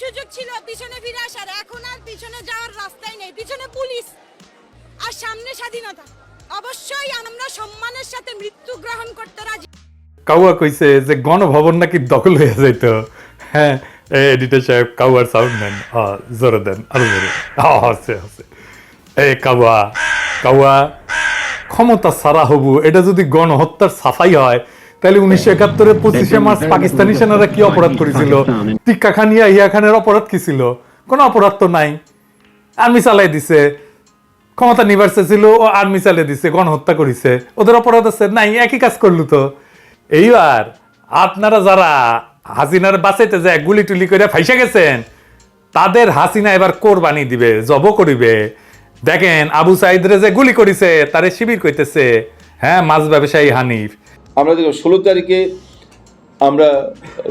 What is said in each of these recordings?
সুযোগ ছিল, পিছনে ফিরে আসার। এখন আর পিছনে যাওয়ার রাস্তাই নেই। পিছনে পুলিশ আর সামনে স্বাধীনতা। অবশ্যই আমরা সম্মানের সাথে মৃত্যু গ্রহণ করতে রাজি। কাউয়া কইছে যে গণভবন নাকি দখল হয়ে যাইতো। হ্যাঁ এডিটর সাহেব কাউয়ার সাউন্ড নেন। হ্যাঁ জোরে দেন, আরও জোরে। হ্যাঁ আছে আছে। এ কাউয়া কাউয়া, ক্ষমতা সারা হবু। এটা যদি গণহত্যার সাফাই হয় তাহলে উনিশশো একাত্তরের পঁচিশে মার্চ পাকিস্তানি সেনারা কি অপরাধ করেছিল? টিক্কা খানিয়া ইয়া খানের অপরাধ কি ছিল? কোনো অপরাধ তো নাই। আর্মি চালাই দিছে। ক্ষমতা নিবার ছিল ও আর্মি চালিয়ে দিছে গণহত্যা করেছে। ওদের অপরাধ আছে? নাই একই কাজ করল তো। এইবার আপনারা যারা হাসিনার বাঁচাইতে যায় গুলি টুলি করে ফাইসা গেছেন তাদের হাসিনা এবার কোরবানি দিবে জব করিবে। দেখেন আবু সাইদরে যে গুলি করিছে তারে শিবির কইতেছে হ্যাঁ মাছ ব্যবসায়ী হানিফ আমরা দেখো ষোলো তারিখে আমরা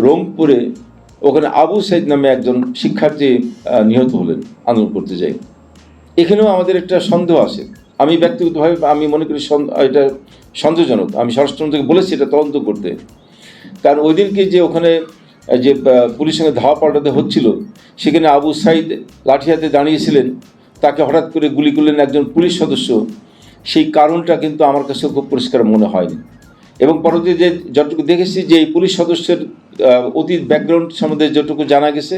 রংপুরে ওখানে আবু সাইদ নামে একজন শিক্ষার্থী নিহত হলেন আন্দোলন করতে যাই। এখানেও আমাদের একটা সন্দেহ আছে। আমি ব্যক্তিগতভাবে আমি মনে করি এটা সন্দেহজনক। আমি স্বরাষ্ট্রমন্ত্রীকে বলেছি এটা তদন্ত করতে। কারণ ওই দিনকে যে ওখানে যে আহ, পুলিশের সঙ্গে ধাওয়া পাল্টাতে হচ্ছিল সেখানে আবু সাইদ লাঠি হাতে দাঁড়িয়েছিলেন। তাকে হঠাৎ করে গুলি করলেন একজন পুলিশ সদস্য। সেই কারণটা কিন্তু আমার কাছে খুব পরিষ্কার মনে হয়নি। এবং পরবর্তী যে যতটুকু দেখেছি যে এই পুলিশ সদস্যের অতীত ব্যাকগ্রাউন্ড সম্বন্ধে যতটুকু জানা গেছে,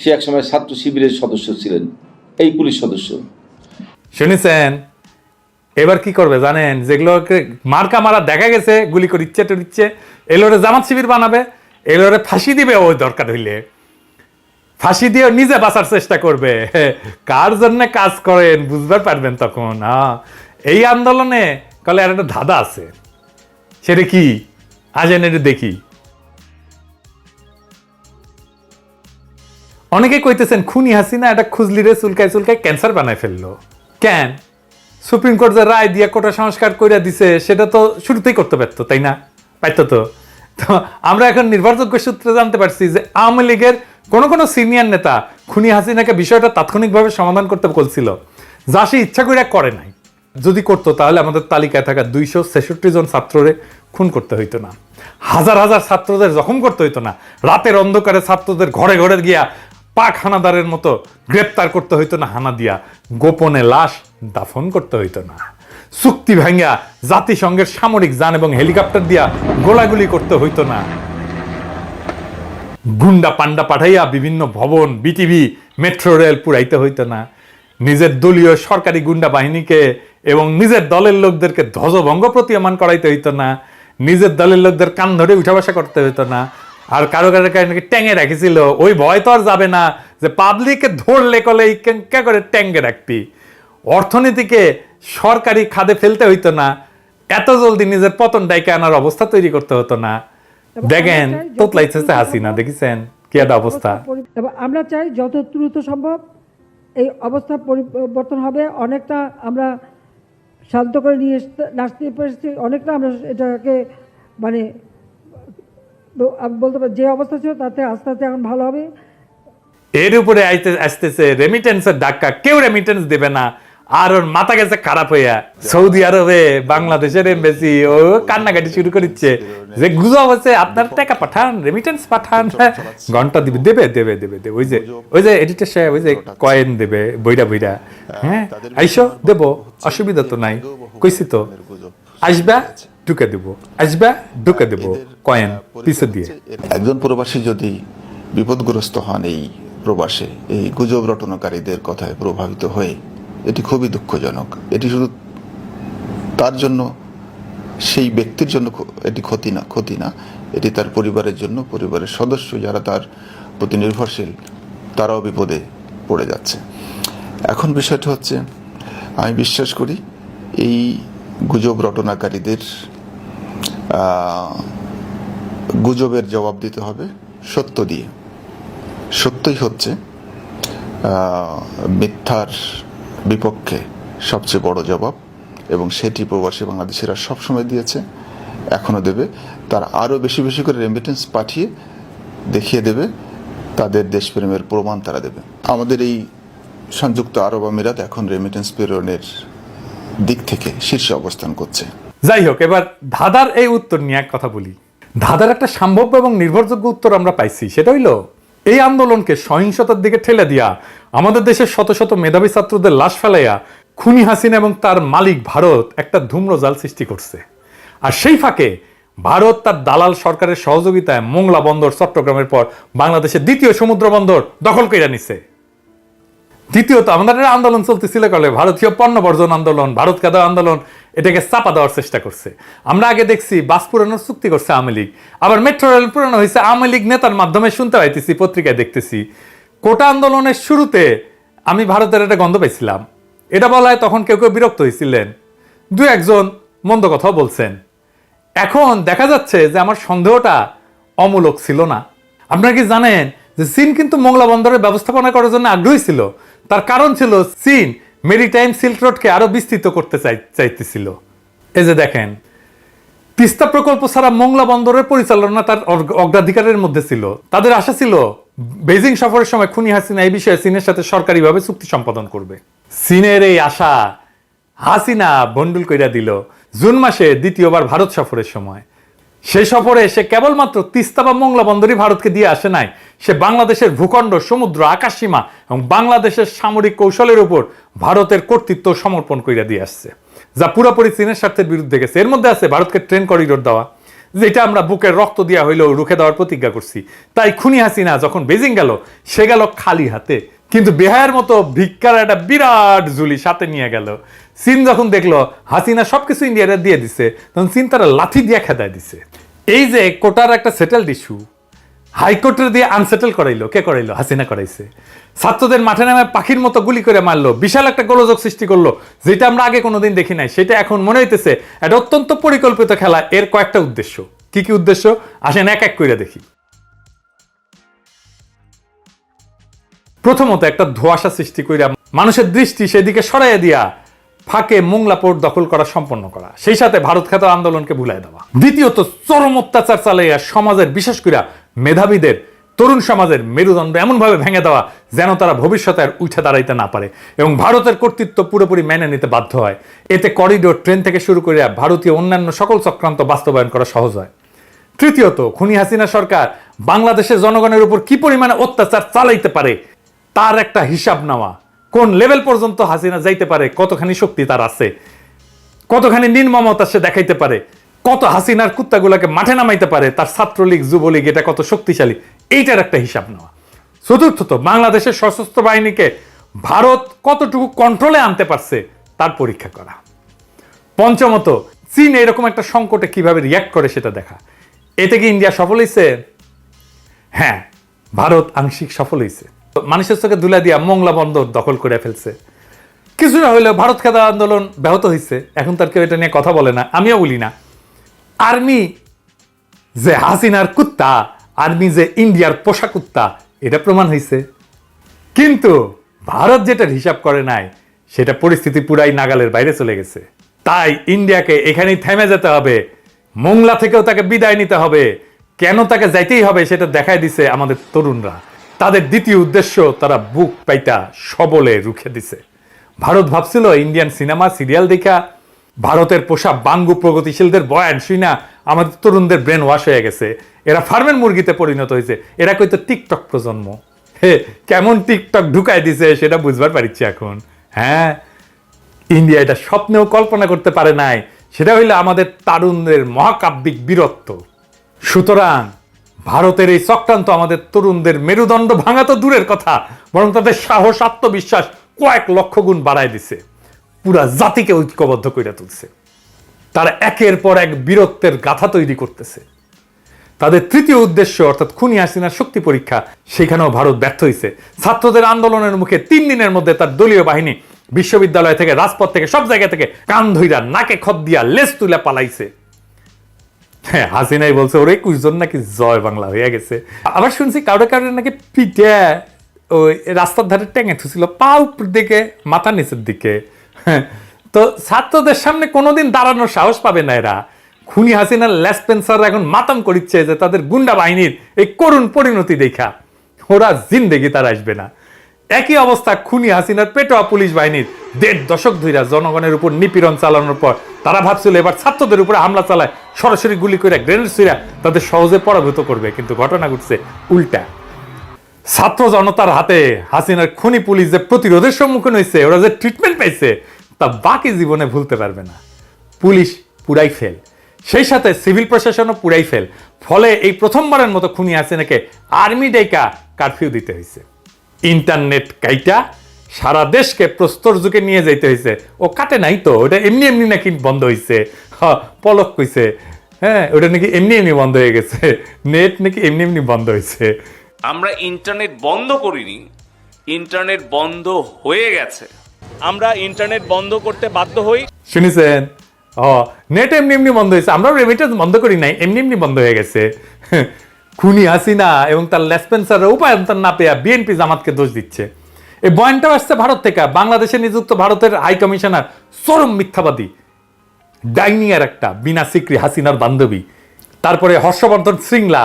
সে একসময় ছাত্র শিবিরের সদস্য ছিলেন, এই পুলিশ সদস্য। শুনেছেন? এবার কি করবে জানেন? যেগুলোকে মার্কা মারা দেখা গেছে, গুলি করে ইচ্ছে টরিচ্ছে এলোরে জামাত শিবির বানাবে, এলোরে ফাঁসি দিবে ওই দরকার হইলে। ফাঁসি দিয়ে নিজে বাঁচার চেষ্টা করবে। কার জন্য কাজ করেন, বুঝবার পারবেন তখন। হ্যাঁ এই আন্দোলনে কলে আর একটা ধাঁধা আছে। সেটা কি? আজেন এটা দেখি। অনেকে কইতেছেন, খুনি হাসিনা এটা খুজলিরে চুলকায় চুলকায় ক্যান্সার বানায় ফেলল। কেন? সুপ্রিম কোর্ট যে রায় দিয়ে কোটা সংস্কার কইরা দিছে, সেটা তো শুরুতেই করতে পারতো, তাই না? পারতো তো। তো আমরা এখন নির্ভরযোগ্য সূত্রে জানতে পারছি যে আওয়ামী লীগের কোনো কোনো সিনিয়র নেতা খুনি হাসিনাকে বিষয়টা তাৎক্ষণিকভাবে সমাধান করতে বলছিল। যা সে ইচ্ছা করে করে নাই। যদি করতো, তাহলে আমাদের তালিকায় থাকা দুইশো ছেষট্টি জন ছাত্ররে খুন করতে হইতো না। হাজার হাজার ছাত্রদের জখম করতে হইতো না। রাতের অন্ধকারে ছাত্রদের ঘরে ঘরে গিয়া পাক হানাদারের মতো গ্রেপ্তার করতে হইতো না, হানা দিয়া গোপনে লাশ দাফন করতে হইতো না। চুক্তি ভাঙ্গা জাতিসংঘের সামরিক যান এবং হেলিকপ্টার দিয়া গোলাগুলি করতে হইতো না। গুন্ডা পান্ডা পাঠাইয়া বিভিন্ন ভবন, বিটিভি, মেট্রো রেল পুরাইতে হইতো না। নিজের দলীয় সরকারি গুন্ডা বাহিনীকে এবং নিজের দলের লোকদেরকে ধ্বজভঙ্গ প্রতীয়মান করাইতে হইতো না নিজের দলের লোকদের কান ধরে উঠা বসা করতে হইতো না। আর কারও কারও নাকি ট্যাঙে রাখিছিল ওই ভয় তো আর যাবে না যে পাবলিককে ধরলে কলে কেঙ্কা করে ট্যাঙ্গে রাখবি? অর্থনীতিকে সরকারি খাদে ফেলতে হইতো না এত জলদি নিজের পতন ডাইকে আনার অবস্থা তৈরি করতে হতো না। দেখেন তোতলাইছে হাসিনা দেখেছেন কি একটা অবস্থা আমরা চাই যত দ্রুত সম্ভব এই অবস্থা পরিবর্তন হবে। অনেকটা আমরা শান্ত করে নিয়ে আসতে- পেরেছি। অনেকটা আমরা এটাকে মানে বলতে পারি যে অবস্থা ছিল তাতে আস্তে আস্তে এখন ভালো হবে। এর উপরে আসতেছে রেমিটেন্সের ডাক্কা কেউ রেমিটেন্স দেবে না। আর ওর মাথা গেছে খারাপ হইয়া। সৌদি আরবে, বাংলাদেশের এমবেসি ও কান্নাকাটি শুরু করেছে যে গুজব আছে আপনার টাকা পাঠান রেমিটেন্স পাঠান, ঘণ্টা দিবে, দেবে দেবে দেবে দেবে। ওই যে ওই যে এডিটর সাহেব ওই যে কয়েন দেবে, বইরা বইরা। হ্যাঁ? আইসো, দেবো, অসুবিধা তো নাই। কইছি তো, আসবা, ঢুকে দেবো। আসবা, ঢুকে দেবো কয়েন পিছু দিয়ে। একজন প্রবাসী যদি বিপদগ্রস্ত হন এই প্রবাসে, এই গুজব রটনকারীদের কথায় প্রভাবিত হয়ে এটি খুবই দুঃখজনক। এটি শুধু তার জন্য, সেই ব্যক্তির জন্য এটি ক্ষতি না ক্ষতি না। এটি তার পরিবারের জন্য, পরিবারের সদস্য যারা তার প্রতি নির্ভরশীল, তারাও বিপদে পড়ে যাচ্ছে। এখন বিষয়টা হচ্ছে, আমি বিশ্বাস করি এই গুজব রটনাকারীদের গুজবের জবাব দিতে হবে সত্য দিয়ে। সত্যই হচ্ছে মিথ্যার বিপক্ষে সবচেয়ে বড় জবাব, এবং সেটি প্রবাসী বাংলাদেশিরা সবসময় দিয়েছে এখনও দেবে। তার আরও বেশি বেশি করে রেমিটেন্স পাঠিয়ে দেখিয়ে দেবে, তাদের দেশপ্রেমের প্রমাণ তারা দেবে। আমাদের এই সংযুক্ত আরব আমিরাত এখন রেমিটেন্স প্রেরণের দিক থেকে শীর্ষে অবস্থান করছে। যাই হোক, এবার ধাঁধার এই উত্তর নিয়ে এক কথা বলি। ধাঁধার একটা সম্ভাব্য এবং নির্ভরযোগ্য উত্তর আমরা পাইছি, সেটা হইল এই আন্দোলনকে সহিংসতার দিকে ঠেলে দিয়া আমাদের দেশের শত শত মেধাবী ছাত্রদের লাশ ফেলাইয়া খুনি হাসিনা এবং তার মালিক ভারত একটা ধূম্রজাল সৃষ্টি করছে। আর সেই ফাঁকে ভারত তার দালাল সরকারের সহযোগিতায় মোংলা বন্দর চট্টগ্রামের পর বাংলাদেশের দ্বিতীয় সমুদ্র বন্দর দখল করে নিছে। দ্বিতীয়ত আমাদের আন্দোলন চলতেছিল কলে ভারতীয় পণ্য বর্জন আন্দোলন, ভারত কাদা আন্দোলন এটাকে চাপা দেওয়ার চেষ্টা করছে। আমরা আগে দেখছি বাস পুরানোর চুক্তি করছে আওয়ামী লীগ। আবার মেট্রো রেল পুরানো হয়েছে আওয়ামী লীগ নেতার মাধ্যমে শুনতে পাইতেছি, পত্রিকায় দেখতেছি। কোটা আন্দোলনের শুরুতে আমি ভারতের একটা গন্ধ পাইছিলাম। এটা বলায় তখন কেউ কেউ বিরক্ত হয়েছিলেন দু একজন মন্দ কথাও বলছেন। এখন দেখা যাচ্ছে যে আমার সন্দেহটা অমূলক ছিল না। আপনারা কি জানেন যে চীন কিন্তু মোংলা বন্দরের ব্যবস্থাপনা করার জন্য আগ্রহী ছিল? তার কারণ ছিল চীন। মেরিটাইম সিল্ক রোডকে আরও বিস্তৃত করতে চাই, চাইতেছিল। এই যে দেখেন, তিস্তা প্রকল্প ছাড়া মোংলা বন্দরের পরিচালনা তার অগ- অগ্রাধিকারের মধ্যে ছিল। তাদের আশা ছিল বেজিং সফরের সময় খুনি হাসিনা এই বিষয়ে চীনের সাথে সরকারিভাবে চুক্তি সম্পাদন করবে। চীনের এই আশা হাসিনা বন্ডুল কইরা দিল। জুন মাসে দ্বিতীয়বার ভারত সফরের সময়। সে সফরে সে কেবলমাত্র তিস্তা বা মোংলা বন্দরই ভারতকে দিয়ে আসে নাই। সে বাংলাদেশের ভূখণ্ড, সমুদ্র, আকাশসীমা এবং বাংলাদেশের সামরিক কৌশলের উপর ভারতের কর্তৃত্ব সমর্পণ কইরা দিয়ে আসছে। যা পুরোপুরি চীনের স্বার্থের বিরুদ্ধে গেছে। এর মধ্যে আছে ভারতকে ট্রেন করিডোর দেওয়া, যেটা আমরা বুকের রক্ত দেওয়া হইলেও রুখে দেওয়ার প্রতিজ্ঞা করছি। তাই খুনি হাসিনা যখন বেজিং গেল, সে গেল খালি হাতে। কিন্তু বেহায়ের মতো ভিক্ষার একটা বিরাট ঝুলি সাথে নিয়ে গেল। চীন যখন দেখল, হাসিনা সবকিছু ইন্ডিয়ারে দিয়ে দিছে, তখন চীন তারা লাঠি দিয়ে খেদায় দিছে। এই যে কোটার একটা সেটেলড ইস্যু হাইকোর্টের দিয়ে আনসেটেল করাইলো। কে করাইলো? হাসিনা করাইছে। ছাত্রদের মাঠে নামে পাখির মতো গুলি করে মারলো, বিশাল একটা গোলযোগ সৃষ্টি করল, যেটা আমরা আগে কোনোদিন দেখি নাই। সেটা এখন মনে হইতেছে এটা অত্যন্ত পরিকল্পিত খেলা, এর কয়েকটা উদ্দেশ্য। কি কি উদ্দেশ্য? আসেন এক এক করে দেখি। প্রথমত একটা ধোঁয়াশা সৃষ্টি কইরা মানুষের দৃষ্টি সেদিকে সরাইয়া দিয়া ফাঁকে মোংলা পোর্ট দখল করা সম্পন্ন করা। সেই সাথে ভারত খ্যাত আন্দোলনকে ভুলাই দেওয়া। দ্বিতীয়ত, চরম অত্যাচার চালাইয়া সমাজের, বিশেষ করে মেধাবীদের, তরুণ সমাজের মেরুদণ্ড এমনভাবে ভেঙে দেওয়া যেন তারা ভবিষ্যতে আর উঠে দাঁড়াইতে না পারে এবং ভারতের কর্তৃত্ব পুরোপুরি মেনে নিতে বাধ্য হয়। এতে করিডোর, ট্রেন থেকে শুরু করে ভারতীয় অন্যান্য সকল চক্রান্ত বাস্তবায়ন করা সহজ হয়। তৃতীয়ত, খুনি হাসিনা সরকার বাংলাদেশের জনগণের উপর কি পরিমাণে অত্যাচার চালাইতে পারে, তার একটা হিসাব নেওয়া। কোন লেভেল পর্যন্ত হাসিনা যাইতে পারে, কতখানি শক্তি তার আছে, কতখানি নির্মমতা সে দেখাইতে পারে, কত হাসিনার কুত্তাগুলোকে মাঠে নামাইতে পারে, তার ছাত্রলীগ, যুবলীগ, এটা কত শক্তিশালী, এইটার একটা হিসাব নেওয়া। চতুর্থত বাংলাদেশের সশস্ত্র বাহিনীকে ভারত কতটুকু কন্ট্রোলে আনতে পারছে, তার পরীক্ষা করা। পঞ্চমত, চীন এরকম একটা সংকটে কীভাবে রিয়াক্ট করে সেটা দেখা। এতে কি ইন্ডিয়া সফল হয়েছে হ্যাঁ ভারত আংশিক সফল হয়েছে মানুষের চোখে দুলা দিয়া মোংলা বন্দর দখল করে ফেলছে। কিছুটা হইলেও ভারত খেদা আন্দোলন ব্যাহত হয়েছে এখন তার কেউ এটা নিয়ে কথা বলে না, আমিও বলি না। আর্মি যে হাসিনার কুত্তা, আর্মি যে ইন্ডিয়ার পোষা কুত্তা, এটা প্রমাণ হয়েছে কিন্তু ভারত যেটার হিসাব করে নাই, সেটা পরিস্থিতি পুরাই নাগালের বাইরে চলে গেছে। তাই ইন্ডিয়াকে এখানেই থেমে যেতে হবে। মোংলা থেকেও তাকে বিদায় নিতে হবে। কেন তাকে যাইতেই হবে সেটা দেখায় দিছে আমাদের তরুণরা। তাদের দ্বিতীয় উদ্দেশ্য তারা বুক পাইতা সবলে রুখে দিছে। ভারত ভাবছিল ইন্ডিয়ান সিনেমা, সিরিয়াল দেখা, ভারতের পোষা বাঙ্গু প্রগতিশীলদের বয়ান শুই না আমাদের তরুণদের ব্রেন ওয়াশ হয়ে গেছে। এরা ফার্মের মুরগিতে পরিণত হয়েছে। এরা কইতো টিকটক প্রজন্ম। হে, কেমন টিকটক ঢুকায় দিছে সেটা বুঝবার পারিচ্ছি এখন। হ্যাঁ ইন্ডিয়া এটা স্বপ্নেও কল্পনা করতে পারে নাই। সেটা হইল আমাদের তারুণদের মহাকাব্যিক বীরত্ব। সুতরাং ভারতের এই চক্রান্ত আমাদের তরুণদের মেরুদণ্ড ভাঙা তো দূরের কথা, বরং তাদের সাহস, আত্মবিশ্বাস কয়েক লক্ষ গুণ বাড়ায় দিছে। পুরা জাতিকে ঐক্যবদ্ধ করে তুলছে। তারা একের পর এক বীরত্বের গাথা তৈরি করতেছে। তাদের তৃতীয় উদ্দেশ্য, অর্থাৎ খুনি হাসিনার শক্তি পরীক্ষা, সেখানেও ভারত ব্যর্থ হয়েছে ছাত্রদের আন্দোলনের মুখে তিন দিনের মধ্যে তার দলীয় বাহিনী বিশ্ববিদ্যালয় থেকে, রাজপথ থেকে, সব জায়গা থেকে কান ধইরা নাকে খত দিয়া লেস তুলে পালাইছে। হ্যাঁ হাসিনাই বলছে ওরে কুইজন নাকি জয় বাংলা হয়ে গেছে। আবার শুনছি কাউরে কাউরে নাকি পিঠে ওই রাস্তার ধারে ট্যাঙে থুছিল পা উপর দিকে মাথা নিচের দিকে। হ্যাঁ, তো ছাত্রদের সামনে কোনোদিন দাঁড়ানোর সাহস পাবে না এরা। খুনি হাসিনার লেসপেন্সার এখন মাতাম করিচ্ছে যে তাদের গুন্ডা বাহিনীর এই করুণ পরিণতি দেখা। ওরা জিন্দেগি তার আসবে না। একই অবস্থা খুনি হাসিনার পেটোয়া পুলিশ বাহিনীর। দেড় দশক ধইরা জনগণের উপর নিপীড়ন চালানোর পর তারা ভাবছিল এবার ছাত্রদের উপরে হামলা চালায়, সরাসরি গুলি করে গ্রেনেড ছুঁড়া তাদের সহজে পরাভূত করবে, কিন্তু ঘটনা ঘটছে উল্টা। ছাত্র জনতার হাতে হাসিনার খুনি পুলিশ যে প্রতিরোধের সম্মুখীন হয়েছে ওরা যে ট্রিটমেন্ট পাইছে, তা বাকি জীবনে ভুলতে পারবে না। পুলিশ পুরাই ফেল সেই সাথে সিভিল প্রশাসনও পুরাই ফেল ফলে এই প্রথমবারের মতো খুনি হাসিনাকে আর্মি ডেকা কারফিউ দিতে হয়েছে ইন্টারনেট কাইটা সারা দেশকে প্রস্তর যুগে নিয়ে যাইতে হয়েছে ও কাটে নাই তো ওটা এমনি এমনি নাকি বন্ধ হয়েছে হ, পলক কইছে। হ্যাঁ ওটা নাকি এমনি এমনি বন্ধ হয়ে গেছে। নেট নাকি এমনি এমনি বন্ধ হয়েছে আমরা ইন্টারনেট বন্ধ করিনি ইন্টারনেট বন্ধ হয়ে গেছে। আমরা ইন্টারনেট বন্ধ করতে বাধ্য হই। শুনেছেন? ও নেট এমনি এমনি বন্ধ হয়েছে আমরা রেমিটেন্স বন্ধ করি নাই এমনি এমনি বন্ধ হয়ে গেছে। খুনি হাসিনা এবং তার লেসপেন্সারের উপায়ন্তর না পেয়ে বিএনপি জামাতকে দোষ দিচ্ছে। এই বয়ানটাও আসছে ভারত থেকে। বাংলাদেশে নিযুক্ত ভারতের হাই কমিশনার চরম মিথ্যাবাদী। ডাইনিয়ার একটা, বিনা সিক্রি হাসিনার বান্ধবী। তারপরে হর্ষবর্ধন শৃঙ্গলা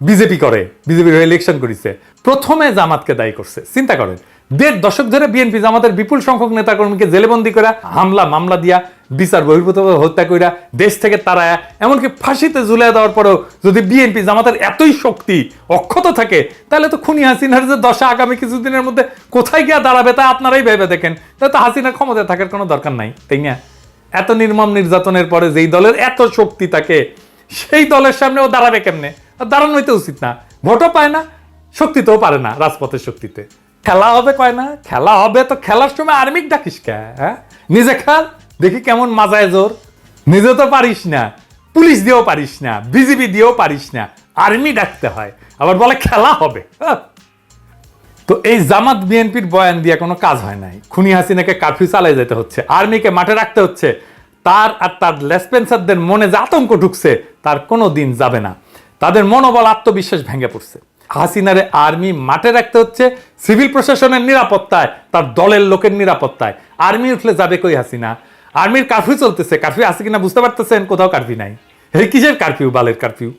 বিজেপি করে, বিজেপির ইলেকশন করেছে। প্রথমে জামাতকে দায়ী করছে। চিন্তা করেন দেড় দশক ধরে বিএনপি জামাতের বিপুল সংখ্যক নেতাকর্মীকে জেলেবন্দি করা হামলা, মামলা দিয়া বিচার বহির্ভূত হত্যা কইরা দেশ থেকে তারা এমনকি ফাঁসিতে ঝুলিয়ে দেওয়ার পরেও যদি বিএনপি জামাতের এতই শক্তি অক্ষত থাকে, তাহলে তো খুনি হাসিনার যে দশা আগামী কিছুদিনের মধ্যে কোথায় গিয়া দাঁড়াবে তা আপনারাই ভেবে দেখেন। তাহলে তো হাসিনার ক্ষমতায় থাকার কোনো দরকার নাই, তাই না? এত নির্মম নির্যাতনের পরে যেই দলের এত শক্তি থাকে, সেই দলের সামনে ও দাঁড়াবে কেমনে? আর দাঁড়ানোই তো উচিত না। ভোটও পায় না, শক্তিতেও পারে না রাজপথের শক্তিতে। খেলা হবে কয় না? খেলা হবে তো খেলার সময় আর্মিক ডাকিস কে হ্যাঁ? নিজে খেল, দেখি কেমন মাজায় জোর। নিজে তো পারিস না, পুলিশ দিয়েও পারিস না, বিজিবি দিয়েও পারিস না, আর্মি ডাকতে হয়, আবার বলে খেলা হবে। হ্যাঁ। তো এই জামাত বিএনপির বয়ান দিয়ে কোনো কাজ হয় নাই। খুনি হাসিনাকে কারফিউ চালিয়ে যেতে হচ্ছে, আর্মিকে মাঠে রাখতে হচ্ছে। তার আর তার লেসপেন্সারদের মনে যে আতঙ্ক ঢুকছে, তার কোনো দিন যাবে না। তাদের মনোবল আত্মবিশ্বাস ভেঙে পড়ছে। হাসিনারে আর্মি মাঠে রাখতে হচ্ছে, সিভিল প্রশাসনের নিরাপত্তায়, তার দলের লোকের নিরাপত্তায়। আর্মি উঠলে যাবে কই হাসিনা? আর্মির কারফিউ চলতেছে কারফিউ আছে কিনা বুঝতে পারতেছেন? কোথাও কারফিউ নাই। এই কিসের কারফিউ বালের কারফিউ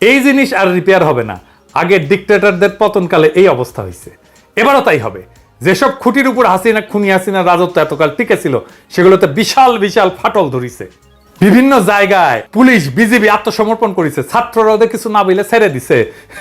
এই জিনিস আর রিপেয়ার হবে না। আগের ডিক্টেটরদের পতনকালে এই অবস্থা হয়েছে। এবারও তাই হবে। যেসব খুঁটির উপর হাসিনা, খুনি হাসিনা রাজত্ব এতকাল টিকে ছিল, সেগুলোতে বিশাল বিশাল ফাটল ধরিছে। বিভিন্ন জায়গায় পুলিশ বিজিবি আত্মসমর্পণ করেছে। ছাত্ররা ওদের কিছু না বলে ছেড়ে দিছে।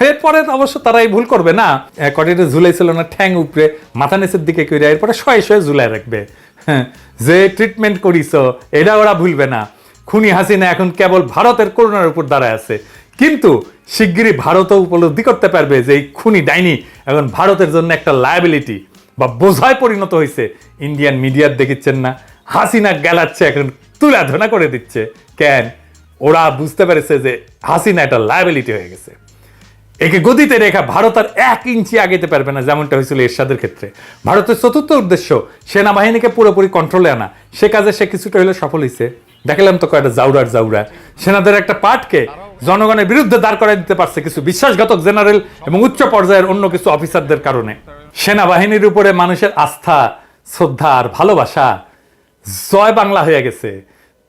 এরপরে অবশ্য তারা এই ভুল করবে না। কটিতে ঝুলাইছিল না ঠ্যাং উপরে মাথা নিচের দিকে কইরা এরপরে শয়ে শয়ে ঝুলাই রাখবে। হ্যাঁ, যে ট্রিটমেন্ট করিস এটা ওরা ভুলবে না। খুনি হাসিনা এখন কেবল ভারতের করোনার উপর দাঁড়ায় আছে। কিন্তু শিগগিরই ভারতও উপলব্ধি করতে পারবে যে এই খুনি ডাইনি এখন ভারতের জন্য একটা লায়াবিলিটি বা বোঝায় পরিণত হয়েছে। ইন্ডিয়ান মিডিয়ার দেখিচ্ছেন না। হাসিনা গেলাচ্ছে এখন তুলাধনা করে দিচ্ছে। কেন? ওরা বুঝতে পেরেছে যে হাসিনা একটা লায়াবিলিটি হয়ে গেছে। একে গদিতে রেখা ভারত আর এক ইঞ্চি আগেতে পারবে না, যেমনটা হয়েছিল এরশাদের ক্ষেত্রে। ভারতের চতুর্থ উদ্দেশ্য, সেনাবাহিনীকে পুরোপুরি কন্ট্রোলে আনা। সে কাজে সে কিছুটা হলে সফল হয়েছে। দেখালাম তো কয়েকটা জাউরার জাউরা। সেনাদের একটা পার্টকে জনগণের বিরুদ্ধে দাঁড় করাই দিতে পারছে কিছু বিশ্বাসঘাতক জেনারেল এবং উচ্চ পর্যায়ের অন্য কিছু অফিসারদের কারণে। সেনাবাহিনীর উপরে মানুষের আস্থা, শ্রদ্ধা আর ভালোবাসা জয় বাংলা হয়ে গেছে।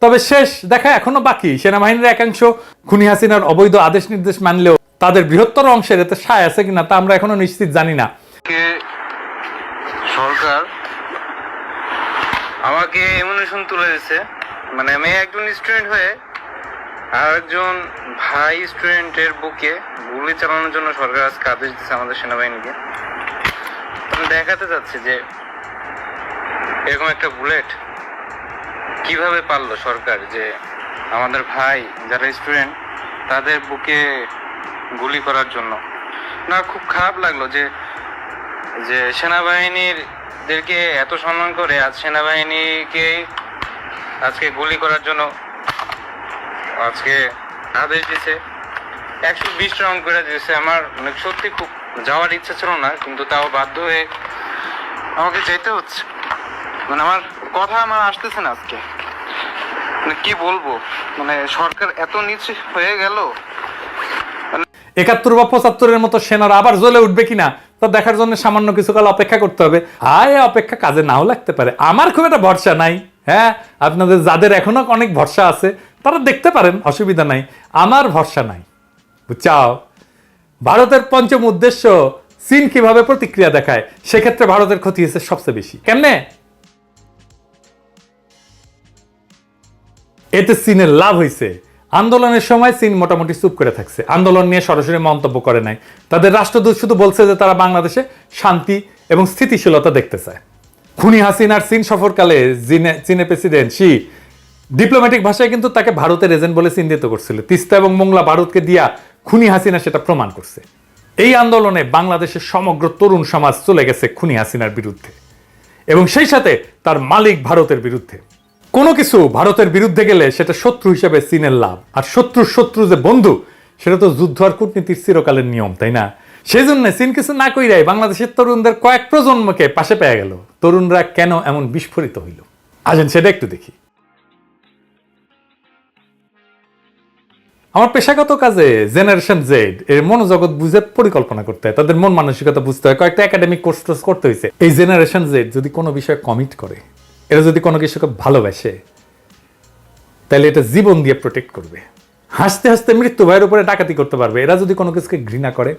তবে শেষ দেখা এখনও বাকি। সেনাবাহিনীর একাংশ খুনি হাসিনার অবৈধ আদেশ নির্দেশ মানলেও তাদের বৃহত্তর অংশের এতে সায় আছে কিনা তা আমরা এখনও নিশ্চিত জানি না। সরকার আমাকে এমুনেশন তুলে দিয়েছে মানে আমি একজন স্টুডেন্ট হয়ে আর একজন ভাই স্টুডেন্টের বুকে গুলি চালানোর জন্য সরকার আজকে আদেশ দিচ্ছে আমাদের সেনাবাহিনীকে। দেখাতে চাচ্ছি যে এরকম একটা বুলেট কীভাবে পারল সরকার যে আমাদের ভাই, যারা স্টুডেন্ট তাদের বুকে গুলি করার জন্য? না, খুব খারাপ লাগল যে যে সেনাবাহিনীর দেরকে এত সম্মান করে আজ সেনাবাহিনীকে আজকে গুলি করার জন্য আজকে আদেশ দিছে একশো বিশ রাউন্ড করে দিয়েছে। আমার মানে সত্যি খুব যাওয়ার ইচ্ছা ছিল না, কিন্তু তাও বাধ্য হয়ে আমাকে যেতে হচ্ছে। মানে আমার কথা আমার আসতেছে না আজকে। মানে কি বলব? মানে সরকার এত হয়ে গেল। একাত্তর বা পঁচাত্তরের মতো সেনারা আবার জ্বলে উঠবে কিনা, তা দেখার জন্য সামান্য কিছু কাল অপেক্ষা করতে হবে। আয়, অপেক্ষা কাজে নাও লাগতে পারে। আমার খুব একটা ভরসা নাই হ্যাঁ? আপনাদের যাদের এখনও অনেক ভরসা আছে, তারা দেখতে পারেন, অসুবিধা নাই। আমার ভরসা নাই। বুঝছাও? ভারতের পঞ্চম উদ্দেশ্য, চীন কীভাবে প্রতিক্রিয়া দেখায়, সেক্ষেত্রে ভারতের ক্ষতি হয়েছে সবচেয়ে বেশি। কেমনে? এতে চীনের লাভ হয়েছে আন্দোলনের সময় চীন মোটামুটি চুপ করে থাকছে। আন্দোলন নিয়ে সরাসরি মন্তব্য করে নাই। তাদের রাষ্ট্রদূত শুধু বলছে যে তারা বাংলাদেশে শান্তি এবং স্থিতিশীলতা দেখতে চায়। খুনি হাসিনার চীন সফরকালে চীনে- চীনের প্রেসিডেন্ট শি ডিপ্লোম্যাটিক ভাষায় কিন্তু তাকে ভারতের এজেন্ট বলে চিহ্নিত করছিল। তিস্তা এবং মোংলা ভারতকে দিয়া খুনি হাসিনা সেটা প্রমাণ করছে। এই আন্দোলনে বাংলাদেশের সমগ্র তরুণ সমাজ চলে গেছে খুনি হাসিনার বিরুদ্ধে। এবং সেই সাথে তার মালিক ভারতের বিরুদ্ধে। কোনো কিছু ভারতের বিরুদ্ধে গেলে সেটা শত্রু হিসেবে চীনের লাভ। আর শত্রুর শত্রু যে বন্ধু, সেটা তো যুদ্ধ আর কূটনীতির চিরকালের নিয়ম, তাই না? সেই জন্য চীন কিছু না কইরাই বাংলাদেশের তরুণদের কয়েক প্রজন্মকে পাশে পেয়ে গেল। তরুণরা কেন এমন বিস্ফোরিত হইল? আসেন সেটা একটু দেখি। আমার পেশাগত কাজে জেনারেশন জেড, এর মনোজগৎ বুঝে পরিকল্পনা করতে হয়। তাদের মন মানসিকতা বুঝতে হয়। কয়েকটা একাডেমিক কোর্স টোর্স করতে হয়েছে এই জেনারেশন জেড যদি কোনো বিষয়ে কমিট করে এরা যদি কোনো কিছুকে ভালোবাসে, তাহলে এটা জীবন দিয়ে প্রোটেক্ট করবে। হাসতে হাসতে মৃত্যু ভয়ের উপরে ডাকাতি করতে পারবে। এরা যদি কোনো কিছুকে ঘৃণা করে,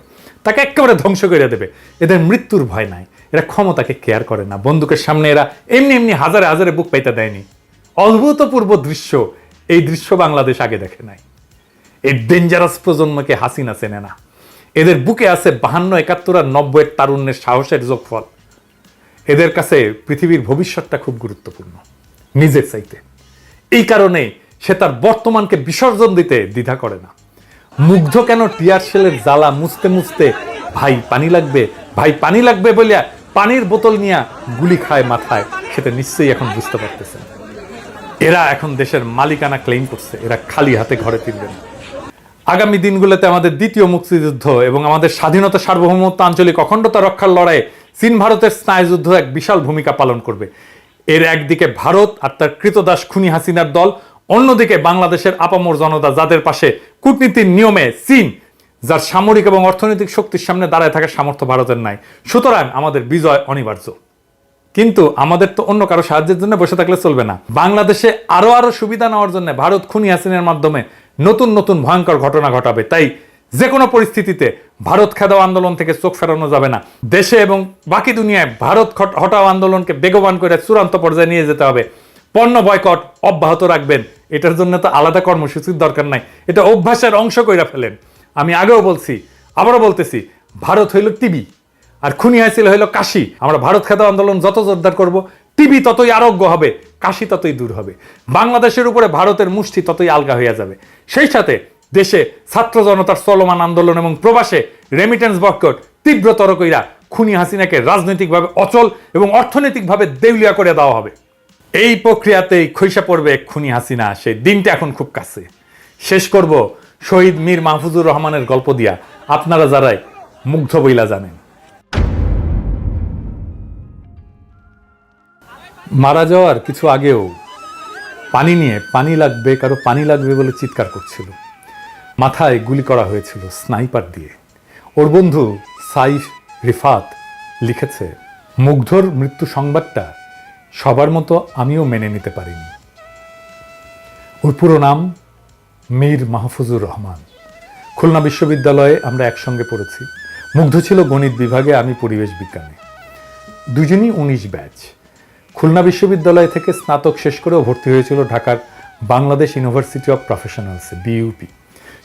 তাকে একেবারে ধ্বংস করে দেবে। এদের মৃত্যুর ভয় নাই। এরা ক্ষমতাকে কেয়ার করে না। বন্দুকের সামনে এরা এমনি এমনি হাজারে হাজারে বুক পাইতে দেয়নি। অভূতপূর্ব দৃশ্য এই দৃশ্য বাংলাদেশ আগে দেখে নাই। এই ডেঞ্জারাস প্রজন্মকে হাসিনা চেনে না। এদের বুকে আছে বাহান্ন, একাত্তর আর নব্বইয়ের তারুণ্যের সাহসের যোগফল। এদের কাছে পৃথিবীর ভবিষ্যৎটা খুব গুরুত্বপূর্ণ, নিজের চাইতে। এই কারণে সে তার বর্তমানকে বিসর্জন দিতে দ্বিধা করে না। মুগ্ধ কেন টিয়ার সেলের জ্বালা মুছতে মুছতে, ভাই, পানি লাগবে, ভাই, পানি লাগবে বলিয়া পানির বোতল নিয়ে গুলি খায় মাথায় সেটা নিশ্চয়ই এখন বুঝতে পারতেছে এরা এখন দেশের মালিকানা ক্লেম করছে, এরা খালি হাতে ঘরে ফিরবে না। আগামী দিনগুলোতে আমাদের দ্বিতীয় মুক্তিযুদ্ধ এবং আমাদের স্বাধীনতা সার্বভৌমত্ব আঞ্চলিক অখণ্ডতা রক্ষার লড়াইয়ে চীন ভারতের স্নায়ুযুদ্ধ এক বিশাল ভূমিকা পালন করবে। এর একদিকে ভারত আর তার কৃতদাস খুনি হাসিনার দল, অন্যদিকে বাংলাদেশের আপামর জনতা যাদের পাশে কূটনীতির নিয়মে চীন, যার সামরিক এবং অর্থনৈতিক শক্তির সামনে দাঁড়ায় থাকার সামর্থ্য ভারতের নাই। সুতরাং আমাদের বিজয় অনিবার্য। কিন্তু আমাদের তো অন্য কারও সাহায্যের জন্য বসে থাকলে চলবে না। বাংলাদেশে আরও আরও সুবিধা নেওয়ার জন্য ভারত খুনি হাসিনের মাধ্যমে নতুন নতুন ভয়ঙ্কর ঘটনা ঘটাবে। তাই যে কোনো পরিস্থিতিতে ভারত খেদাও আন্দোলন থেকে চোখ ফেরানো যাবে না। দেশে এবং বাকি দুনিয়ায় ভারত হটাও আন্দোলনকে বেগবান করে চূড়ান্ত পর্যায়ে নিয়ে যেতে হবে। পণ্য বয়কট অব্যাহত রাখবেন। এটার জন্য তো আলাদা কর্মসূচির দরকার নাই। এটা অভ্যাসের অংশ কইরা ফেলেন। আমি আগেও বলছি, আবারও বলতেছি, ভারত হইল টিবি। আর খুনি হাসিল হইল কাশি। আমরা ভারত খেতা আন্দোলন যত জোরদার করব টিবি ততই আরোগ্য হবে, কাশি ততই দূর হবে। বাংলাদেশের উপরে ভারতের মুষ্টি ততই আলগা হয়ে যাবে। সেই সাথে দেশে ছাত্র জনতার চলমান আন্দোলন এবং প্রবাসে রেমিটেন্স বয়কট তীব্রতর কইরা খুনি হাসিনাকে রাজনৈতিকভাবে অচল এবং অর্থনৈতিকভাবে দেউলিয়া করে দেওয়া হবে। এই প্রক্রিয়াতেই খৈসা পড়বে খুনি হাসিনা। সেই দিনটা এখন খুব কাছে। শেষ করব শহীদ মীর মাহফুজুর রহমানের গল্প দিয়া। আপনারা যারাই মুগ্ধ বইলা জানেন। মারা যাওয়ার কিছু আগেও পানি নিয়ে পানি লাগবে, কারও পানি লাগবে বলে চিৎকার করছিল। মাথায় গুলি করা হয়েছিল স্নাইপার দিয়ে। ওর বন্ধু সাইফ রিফাত লিখেছে, মুগ্ধর মৃত্যু সংবাদটা সবার মতো আমিও মেনে নিতে পারিনি। ওর পুরো নাম মীর মাহফুজুর রহমান। খুলনা বিশ্ববিদ্যালয়ে আমরা একসঙ্গে পড়েছি। মুগ্ধ ছিল গণিত বিভাগে, আমি পরিবেশ বিজ্ঞানে। দুজনই উনিশ ব্যাচ। খুলনা বিশ্ববিদ্যালয় থেকে স্নাতক শেষ করেও ভর্তি হয়েছিল ঢাকার বাংলাদেশ ইউনিভার্সিটি অফ প্রফেশনালসে বিইউপি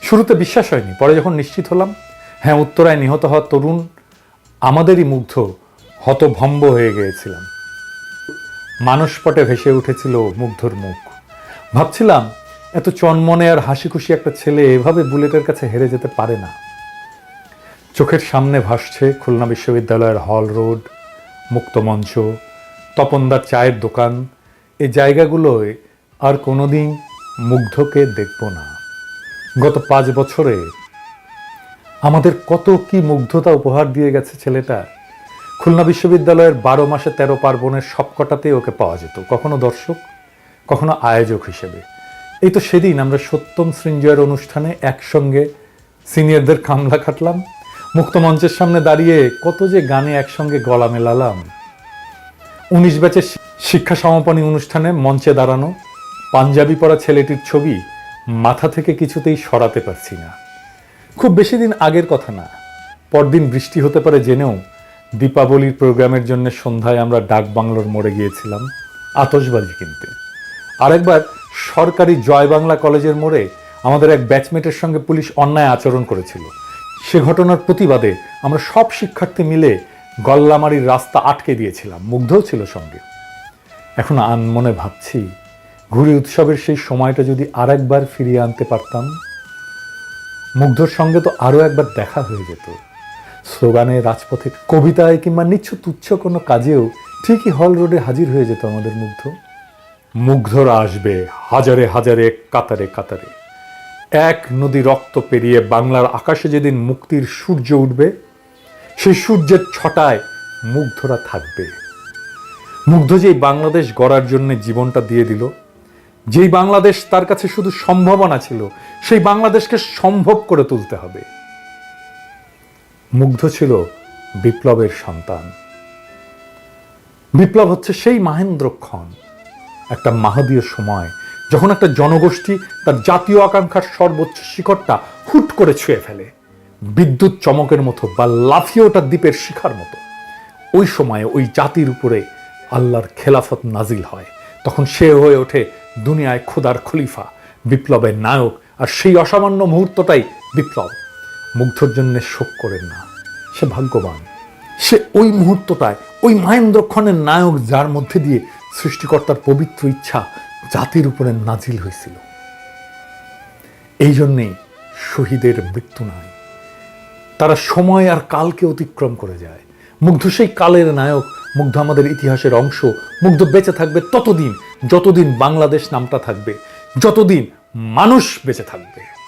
শুরুতে বিশ্বাস হয়নি, পরে যখন নিশ্চিত হলাম হ্যাঁ উত্তরায় নিহত হওয়া তরুণ আমাদেরই মুগ্ধ, হতভম্ব হয়ে গিয়েছিলাম। মানসপটে ভেসে উঠেছিল মুগ্ধর মুখ। ভাবছিলাম, এত চনমনে আর হাসি খুশি একটা ছেলে এভাবে বুলেটের কাছে হেরে যেতে পারে না। চোখের সামনে ভাসছে খুলনা বিশ্ববিদ্যালয়ের হল রোড মুক্তমঞ্চ তপনদার চায়ের দোকান এই জায়গাগুলোয় আর কোনোদিন মুগ্ধকে দেখব না। গত পাঁচ বছরে আমাদের কত কি মুগ্ধতা উপহার দিয়ে গেছে ছেলেটা। খুলনা বিশ্ববিদ্যালয়ের বারো মাসে তেরো পার্বণের সবকটাতেই ওকে পাওয়া যেত, কখনো দর্শক, কখনো আয়োজক হিসেবে। এই তো সেদিন আমরা সত্যম সৃঞ্জয়ের অনুষ্ঠানে একসঙ্গে সিনিয়রদের কামলা খাটলাম মুক্তমঞ্চের সামনে দাঁড়িয়ে কত যে গানে একসঙ্গে গলা মেলালাম। উনিশ ব্যাচের শিক্ষা সমাপনী অনুষ্ঠানে মঞ্চে দাঁড়ানো পাঞ্জাবি পরা ছেলেটির ছবি মাথা থেকে কিছুতেই সরাতে পারছি না। খুব বেশি দিন আগের কথা না, পরদিন বৃষ্টি হতে পারে জেনেও দীপাবলির প্রোগ্রামের জন্য সন্ধ্যায় আমরা ডাক বাংলোর মোড়ে গিয়েছিলাম আতশবাজি কিনতে। আরেকবার সরকারি জয় বাংলা কলেজের মোড়ে আমাদের এক ব্যাচমেটের সঙ্গে পুলিশ অন্যায় আচরণ করেছিল। সে ঘটনার প্রতিবাদে আমরা সব শিক্ষার্থী মিলে গল্লামারির রাস্তা আটকে দিয়েছিলাম, মুগ্ধও ছিল সঙ্গে। এখন আনমনে ভাবছি ঘুড়ি উৎসবের সেই সময়টা যদি আরেকবার ফিরিয়ে আনতে পারতাম, মুগ্ধর সঙ্গে তো আরও একবার দেখা হয়ে যেত। স্লোগানে, রাজপথে কবিতায় কিংবা নিচ্ছ তুচ্ছ কোনো কাজেও ঠিকই হল রোডে হাজির হয়ে যেত আমাদের মুগ্ধ। মুগ্ধরা আসবে হাজারে হাজারে, কাতারে কাতারে। এক নদী রক্ত পেরিয়ে বাংলার আকাশে যেদিন মুক্তির সূর্য উঠবে সেই সূর্যের ছটায় মুগ্ধরা থাকবে। মুগ্ধ যেই বাংলাদেশ গড়ার জন্য জীবনটা দিয়ে দিল, যেই বাংলাদেশ তার কাছে শুধু সম্ভাবনা ছিল, সেই বাংলাদেশকে সম্ভব করে তুলতে হবে। মুগ্ধ ছিল বিপ্লবের সন্তান। বিপ্লব হচ্ছে সেই মাহেন্দ্রক্ষণ একটা মাহদীয় সময়, যখন একটা জনগোষ্ঠী তার জাতীয় আকাঙ্ক্ষার সর্বোচ্চ শিখরটা হুট করে ছুঁয়ে ফেলে। বিদ্যুৎ চমকের মতো বা লাফিয়ে ওঠা দ্বীপের শিখার মতো। ওই সময়ে ওই জাতির উপরে আল্লাহর খেলাফত নাজিল হয়। তখন সে হয়ে ওঠে দুনিয়ায় খোদার খলিফা, বিপ্লবের নায়ক আর সেই অসামান্য মুহূর্তটাই বিপ্লব। মুগ্ধর জন্য শোক করেন না। সে ভাগ্যবান। সে ওই মুহূর্তটায়, ওই মহেন্দ্রক্ষণের নায়ক যার মধ্যে দিয়ে সৃষ্টিকর্তার পবিত্র ইচ্ছা জাতির উপরে নাজিল হয়েছিল। এই জন্যেই শহীদের মৃত্যু নাই। তারা সময় আর কালকে অতিক্রম করে যায়। মুগ্ধ সেই কালের নায়ক, মুগ্ধ আমাদের ইতিহাসের অংশ, মুগ্ধ বেঁচে থাকবে ততদিন, যতদিন বাংলাদেশ নামটা থাকবে, যতদিন মানুষ বেঁচে থাকবে।